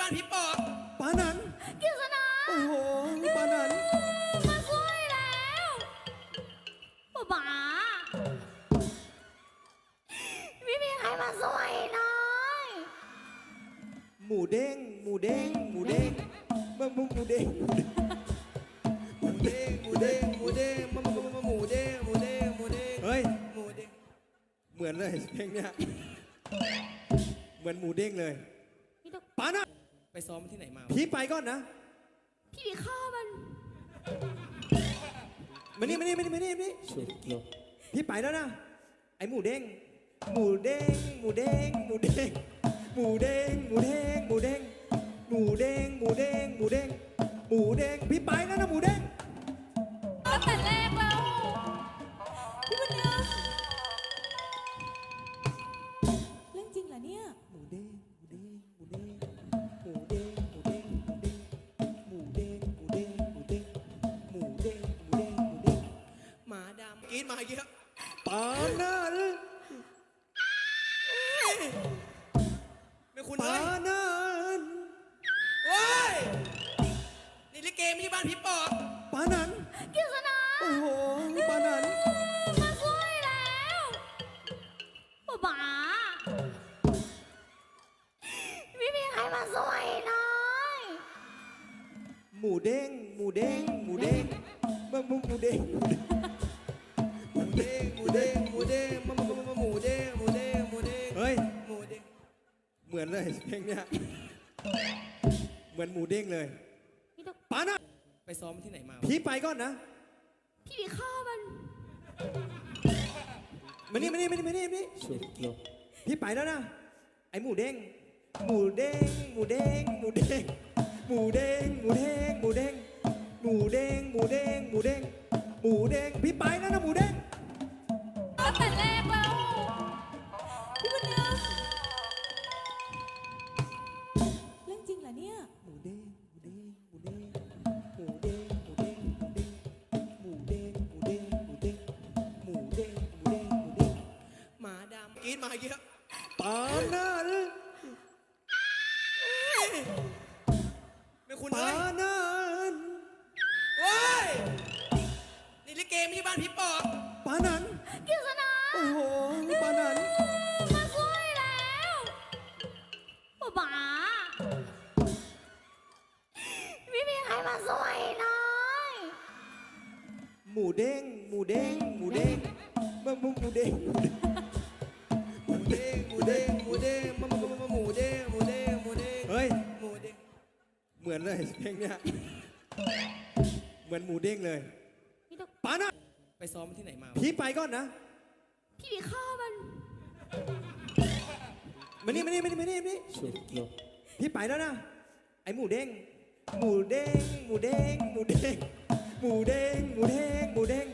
บ้านพี่ปอบปานัน กฤษณาโอ้โหปานัน มาช่วยแล้วป๋าป๋าไม่มีใครมาช่วยหน่อยหมูเด้ง หมูเด้ง หมูเด้งมึงมึงหมูเด้ง หมูเด้ง หมูเด้ง หมูเด้งมึงมึงมึงหมูเด้ง หมูเด้ง หมูเด้ง เฮ้ย หมูเด้ง เหมือนเลยเพลงเนี้ย เหมือนหมูเด้งเลย พี่ปานัน ไปซ้อมที่ไหนมาพี่ไปก่อนนะพี่ไปฆ่ามัน มานี่มานี่มานี่มานี่มานี่พี่ไปแล้วนะ ไอหมูเด้ง หมูเด้ง หมูเด้ง หมูเด้ง หมูเด้ง หมูเด้ง หมูเด้ง หมูเด้ง หมูเด้ง หมูเด้ง หมูเด้ง พี่ไปแล้วนะหมูเด้ง หมูเด้ง หมูเด้ง หมูเด้งมะมุหมูเด้ง หมูเด้ง หมูเด้ง หมูเด้งมะมะมะมะหมูเด้ง หมูเด้ง หมูเด้ง เฮ้ย หมูเด้ง เหมือนเลยเพลงเนี้ย เหมือนหมูเด้งเลยพี่ต้องปานะไปซ้อมที่ไหนมาพี่ไปก่อนนะ พี่ไปฆ่ามัน มานี่มานี่มานี่มานี่มานี่พี่ไปแล้วนะ ไอหมูเด้ง หมูเด้ง หมูเด้ง หมูเด้ง หมูเด้ง หมูเด้งหมูเด้งห มูเด้งหมูเด้งหมูเด้งหมูเด้งพี่ไปแล้วนะหมูเด้งตั้งแต่แรกแล้วพี่บุญเนื้อเรื่องจริงเหรอเนี่ย หมูเด้งหมูเด้งหมูเด้งหมูเด้งหมูเด้งหมูเด้งหมูเด้งหมูเด้งหมูเด้งหมูเด้งหมูเด้งหมูเด้งหมาดำกรีดมาเยอะปานั้นไม่คุณปาเอ้ย นี่ลิเกไม่ใช่บ้านผีปอบปานั้นกฤษณาโอ้โหปานั้นมาช่วยแล้วป๊าป๋าไม่มีใครมาช่วยเลยหมูเด้ง หมูเด้ง หมูเด้งมะมุหมูเด้ง หมูเด้ง หมูเด้ง หมูเด้งมะมะมะมะหมูเด้ง หมูเด้ง หมูเด้ง เฮ้ย หมูเด้ง เหมือนเลยเพลงเนี้ย เหมือนหมูเด้งเลยพี่ต้องปานะไปซ้อมที่ไหนมา พี่ไปก่อนนะ พี่ไปฆ่ามัน มานี่มานี่มานี่มานี่มานี่พี่ไปแล้วนะ ไอหมูเด้ง หมูเด้ง หมูเด้ง หมูเด้ง หมูเด้ง หมูเด้ง หมูเด้ง